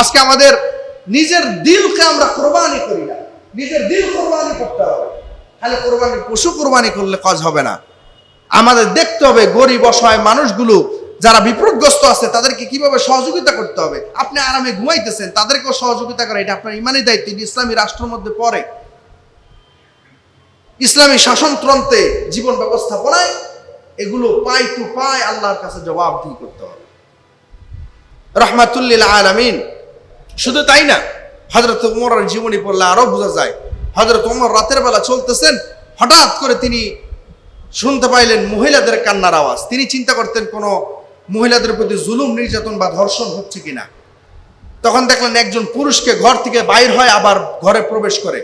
আজকে আমাদের নিজের দিলকে আমরা কোরবানি করি না। নিজের দিল কোরবানি করতে হবে। খালি কোরবানি, পশু কোরবানি করলে কাজ হবে না। আমাদের দেখতে হবে গরিব, অসহায় মানুষগুলো যারা বিপদগ্রস্ত আছে, তাদেরকে কীভাবে সহযোগিতা করতে হবে? আপনি আরামে ঘুমাইতেছেন, তাদেরকেও সহযোগিতা করা, এটা আপনার ইমানি দায়িত্ব, এটি ইসলামী রাষ্ট্রের মধ্যে পড়ে। ইসলামী শাসনতন্ত্রে জীবন ব্যবস্থাপনায় এগুলো পাই টু পাই আল্লাহর কাছে জবাবদিহি করতে হবে। রহমাতুল্লিল আলামিন শুধু তাই না হজরত উমরের জীবনী পড়লে আরও বোঝা যায় হজরত উমর রাতের বেলা চলতেছেন, হঠাৎ করে তিনি শুনতে পাইলেন মহিলাদের কান্নার আওয়াজ। তিনি চিন্তা করতেন কোনো মহিলাদের প্রতি জুলুম, নির্যাতন বা ধর্ষণ হচ্ছে কিনা। তখন দেখলেন একজন পুরুষকে ঘর থেকে বাইর হয়, আবার ঘরে প্রবেশ করে।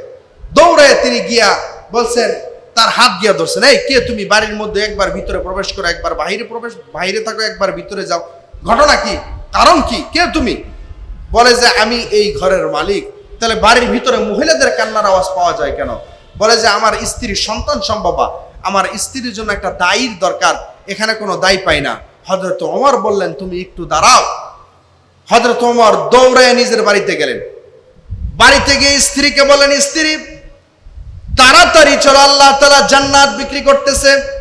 দৌড়ে তিনি গিয়া বলছেন, তার হাত গিয়া ধরছেন। এই কে তুমি? বাড়ির মধ্যে একবার ভিতরে প্রবেশ করো, একবার বাইরে প্রবেশ বাইরে থাকো, একবার ভিতরে যাও। ঘটনা কি? কারণ কি? কে তুমি? বলে যে আমি এই ঘরের মালিক। তাহলে বাড়ির ভিতরে মহিলাদের কান্নার আওয়াজ পাওয়া যায় কেন? বলে যে আমার স্ত্রীর সন্তান সম্ভবা আমার স্ত্রীর জন্য একটা দায়ীর দরকার, এখানে কোনো দায়ী পাই না। হজরত ওমর বললেন, তুমি একটু দাঁড়াও। হজরত ওমর দৌড়ায় নিজের বাড়িতে গেলেন। বাড়িতে গিয়ে স্ত্রীকে বলেন স্ত্রী, তাড়াতাড়ি চলো, আল্লাহ তালা জান্নাত বিক্রি করতেছে।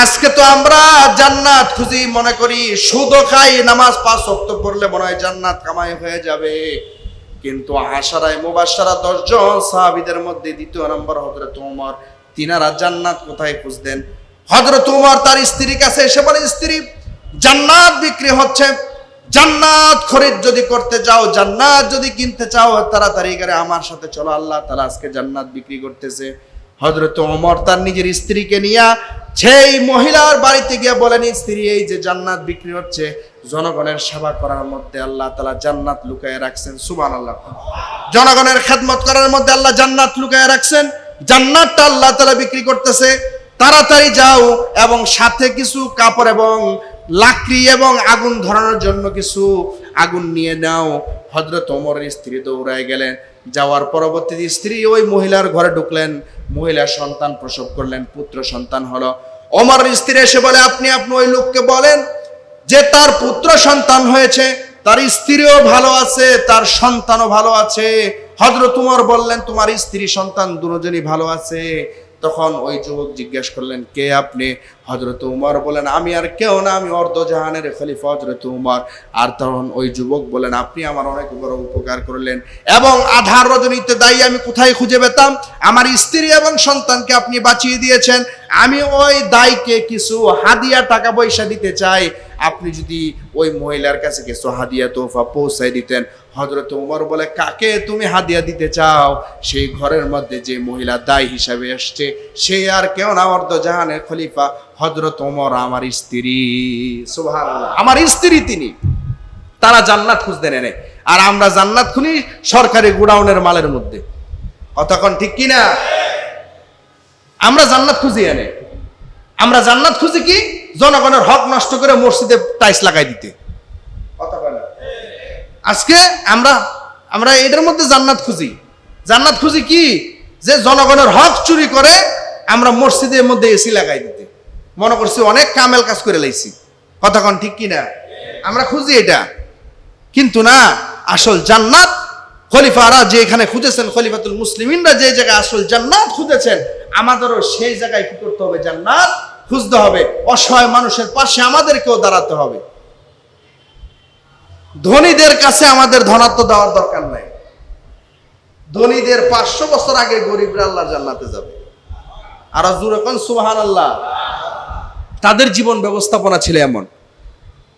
আজকে তো আমরা জান্নাত খুঁজি, মনে করি সুদও খাই, নামাজ পাঁচ অক্ত পড়লে মনে হয় জান্নাত কামাই হয়ে যাবে। কিন্তু আশারায় মুবাসারা দশজন সাহাবিদের মধ্যে দ্বিতীয় নম্বর হজরত উমর। তিনারা জান্নাত কোথায় খুঁজতেন? হজরত উমর তার স্ত্রীর কাছে এসে বলে, স্ত্রী, জান্নাত বিক্রি হচ্ছে। জান্নাত খরিদ যদি করতে চাও, জান্নাত যদি কিনতে চাও, তাড়াতাড়ি করে আমার সাথে চলো। আল্লাহ তালা আজকে জান্নাত বিক্রি করতেছে। হজরত ওমর তার নিজের স্ত্রীকে নিয়ে সেই মহিলার বাড়িতে গিয়ে বলেন, স্ত্রী, এই যে জান্নাত বিক্রি হচ্ছে, জনগণের সেবা করার মধ্যে আল্লাহ তালা জান্নাত লুকায় রাখছেন। সুবান আল্লাহ জনগণের খেদমত করার মধ্যে আল্লাহ জান্নাত লুকায় রাখছেন। জান্নাতটা আল্লাহ তালা বিক্রি করতেছে। তাড়াতাড়ি যাও এবং সাথে কিছু কাপড় এবং লাকড়ি এবং আগুন ধরানোর জন্য কিছু আগুন নিয়ে নাও। হজরত ওমরের স্ত্রী দৌড়ায় গেলেন। যাওয়ার পরবর্তীতে স্ত্রী ওই মহিলার ঘরে ঢুকলেন মহিলা সন্তান প্রসব করলেন, পুত্র সন্তান হলো। অমর স্ত্রী এসে বলে, আপনি আপনি ওই লোককে বলেন যে তার পুত্র সন্তান হয়েছে, তার স্ত্রীও ভালো আছে, তার সন্তানও ভালো আছে। হজরত উমর বললেন, তোমার স্ত্রী সন্তান দুজনই ভালো আছে। তখন ওই যুবক জিজ্ঞেস করলেন, কে আপনি? হজরত উমর বলেন আমি আর কেউ না, আমি অর্ধজাহানের খলিফা হজরত উমর। আর তখন ওই যুবক বলেন আপনি আমার অনেক বড় উপকার করলেন এবং আধার রজনীতে দায়ী আমি কোথায় খুঁজে পেতাম? আমার স্ত্রী এবং সন্তানকে আপনি বাঁচিয়ে দিয়েছেন। আমি ওই দায়কে কিছু হাদিয়া টাকা পয়সা দিতে চাই। আপনি যদি ওই মহিলার কাছে কিছু হাদিয়া তোফা পৌঁছায় দিতেন হজরত উমর বলে, কাকে তুমি হাদিয়া দিতে চাও? সেই ঘরের মধ্যে যে মহিলা দায় হিসাবে আসছে সে আর কেউ না, অর্ধ জাহানের খলিফা হজরত ওমর আমার স্ত্রী। সুবহানাল্লাহ। আমার স্ত্রী তিনি। তারা জান্নাত খুঁজতেন এনে আর আমরা জান্নাত খুনি সরকারি গোডাউনের মালের মধ্যে। কতক্ষণ ঠিক কিনা? আমরা জান্নাত খুঁজি এনে। আমরা জান্নাত খুঁজি কি? জনগণের হক নষ্ট করে মসজিদে টাইস লাগাই দিতে। আজকে আমরা আমরা এটার মধ্যে জান্নাত খুঁজি। জান্নাত খুঁজি কি? যে জনগণের হক চুরি করে আমরা মসজিদের মধ্যে এসি লাগাই দিতে। মনে করছি অনেক কামেল কাজ করে লাইছি। কথাক্ষণ ঠিক কি না আমরা খুঁজি এটা। কিন্তু না, আসল জান্নাত খলিফারা যে এখানে খুঁজেছেন, খলিফাতুল মুসলিমিনরা যে জায়গায় আসল জান্নাত খুঁজেছেন, আমাদেরও সেই জায়গায় কি করতে হবে? জান্নাত খুঁজতে হবে। অসহায় মানুষের পাশে আমাদেরকেও দাঁড়াতে হবে। ধনীদের কাছে আমাদের ধনাত্ম দেওয়ার দরকার নাই। ধনীদের পাঁচশো বছর আগে গরিবরা আল্লাহ জান্নাতে যাবে। আর জুর এখন সুবাহান আল্লাহ তাদের জীবন ব্যবস্থাপনা ছিল এমন।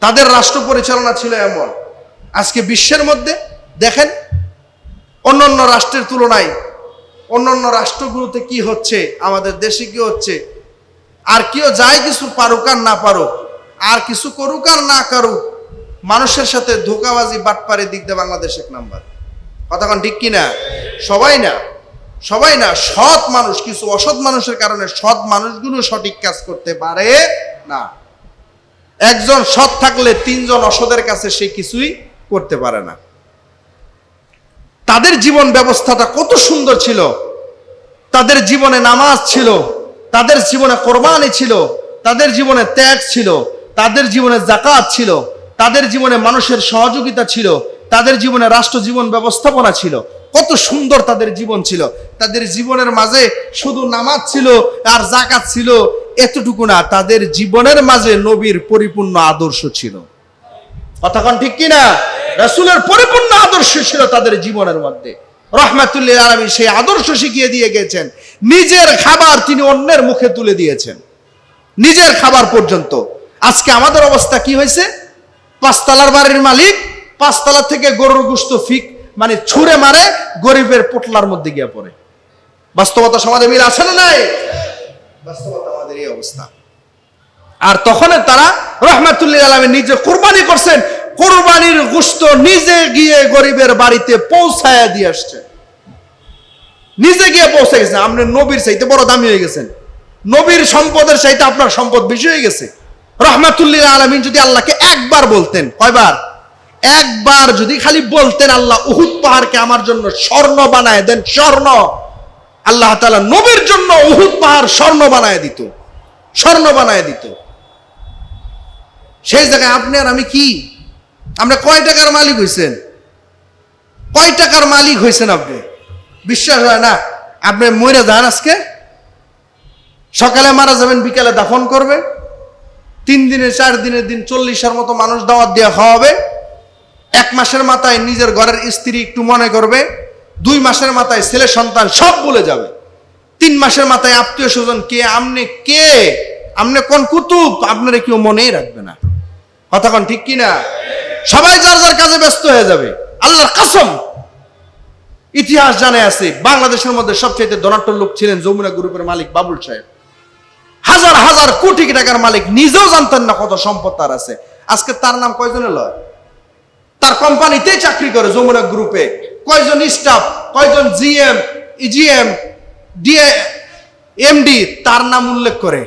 তাদের রাষ্ট্র পরিচালনা ছিল এমন। আজকে বিশ্বের মধ্যে দেখেন, অন্যান্য রাষ্ট্রের তুলনায় অন্যান্য রাষ্ট্রগুলোতে কি হচ্ছে, আমাদের দেশে কি হচ্ছে, আর কেউ যায় কিছু পারুক আর না পারুক, আর কিছু করুক আর না করুক মানুষের সাথে ধোকাবাজি বাটপারে দিক দিয়ে বাংলাদেশ এক নাম্বার। কথাক্ষণ ঠিক কিনা? সবাই না সবাই না, সৎ মানুষ, কিছু অসৎ মানুষের কারণে সৎ মানুষগুলো সঠিক কাজ করতে পারে না। একজন সৎ থাকলে তিনজন অসতের কাছে সে কিছুই করতে পারে না। তাদের জীবন ব্যবস্থাটা কত সুন্দর ছিল। তাদের জীবনে নামাজ ছিল, তাদের জীবনে কোরবানি ছিল, তাদের জীবনে ত্যাগ ছিল, তাদের জীবনে জাকাত ছিল তাদের জীবনে মানুষের সহযোগিতা ছিল, তাদের জীবনে রাষ্ট্র জীবন ব্যবস্থাপনা ছিল, কত সুন্দর তাদের জীবন ছিল। তাদের জীবনের মাঝে শুধু নামাজ ছিল আর জাকাত ছিল, এতটুকু না, তাদের জীবনের মাঝে নবীর পরিপূর্ণ আদর্শ ছিল। কথাক্ষণ ঠিক কিনা? রাসূলের পরিপূর্ণ আদর্শ ছিল তাদের জীবনের মধ্যে। রহমাতুল্লাহ আলমী সেই আদর্শ শিখিয়ে দিয়ে গেছেন। নিজের খাবার তিনি অন্যের মুখে তুলে দিয়েছেন। নিজের খাবার পর্যন্ত। আজকে আমাদের অবস্থা কি হয়েছে? পাঁচতলার বাড়ির মালিক, পাঁচতলা থেকে গরুর গুস্ত ফিক মানে ছুঁড়ে মারে, গরিবের পোটলার মধ্যে গিয়ে পড়ে। বাস্তবতা সমাজে মিল আছে না নাই? বাস্তবতা আমাদের এই অবস্থা। আর তখন তারা রহমাতুল্লাহ আলমী নিজে কোরবানি করছেন, কোরবানির গুস্ত নিজে গিয়ে গরিবের বাড়িতে পৌঁছায়া দিয়ে আসছে। নিজে গিয়ে পৌঁছে গেছেন, আপনি নবীর চাইতে বড় দামি হয়ে গেছেন। নবীর সম্পদের চাইতে আপনার সম্পদ বেশি হয়ে গেছে। রহমাতুল্লাহ আলমিন যদি আল্লাহকে একবার বলতেন, কয়বার? একবার যদি খালি বলতেন, আল্লাহ উহুদ পাহাড়কে আমার জন্য স্বর্ণ বানায় দেন, স্বর্ণ। আল্লাহ তাআলা নবীর জন্য উহুদ পাহাড় স্বর্ণ বানায় দিত, স্বর্ণ বানায় দিত। সেই জায়গায় আপনি আর আমি কি? আমরা কয় টাকার মালিক হয়েছেন কয় টাকার মালিক হয়েছেন আপনি? বিশ্বাস হয় না? আপনি মরে যান আজকে? সকালে মারা যাবেন, বিকালে দাফন করবে তিন দিনের, চার দিনের দিন চল্লিশের মতো মানুষ দাওয়াত দিয়ে খাওয়াবে। এক মাসের মাথায় নিজের ঘরের স্ত্রী একটু মনে করবে। দুই মাসের মাথায় ছেলে সন্তান সব বলে যাবে। তিন মাসের মাথায় আত্মীয় স্বজন কে, আমনে কে, আমনে কোন কুতুব, আপনারা কেউ মনেই রাখবে না। কথা কোন ঠিক কিনা? সবাই যার যার কাজে ব্যস্ত হয়ে যাবে। আল্লাহর কাসম। ইতিহাস জানে আছে, বাংলাদেশের মধ্যে সবচেয়ে ধনাঢ্য লোক ছিলেন যমুনা গ্রুপের মালিক বাবুল সাহেব। হাজার হাজার কোটি টাকার মালিক নিজেও জানতেন না কত সম্পদ তার আছে। আজকে তার নাম কয়জনে লয়? তার কোম্পানিতে চাকরি করে যমুনা গ্রুপে। কয়জন স্টাফ কয়জন জিএম ইজিএম ডিএ এমডি তার নাম উল্লেখ করে।